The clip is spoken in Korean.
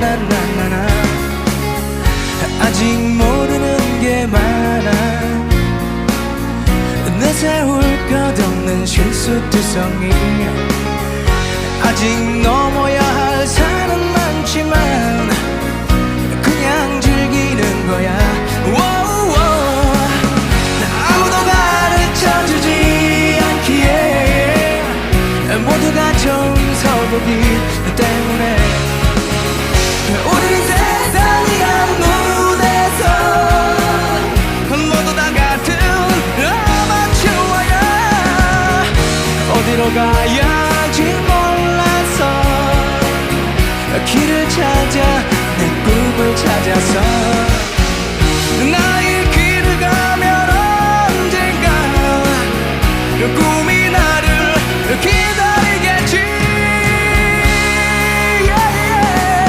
나나나나나 아직 모르는 게 많아. 내세울 것 없는 실수투성이. 아직 넘어야 할 산은 많지만 그냥 즐기는 거야. 모두가 좋은 서보기 때문에 어디로 가야지 몰라서 길을 찾아 내 꿈을 찾아서 나의 길을 가면 언젠가 그 꿈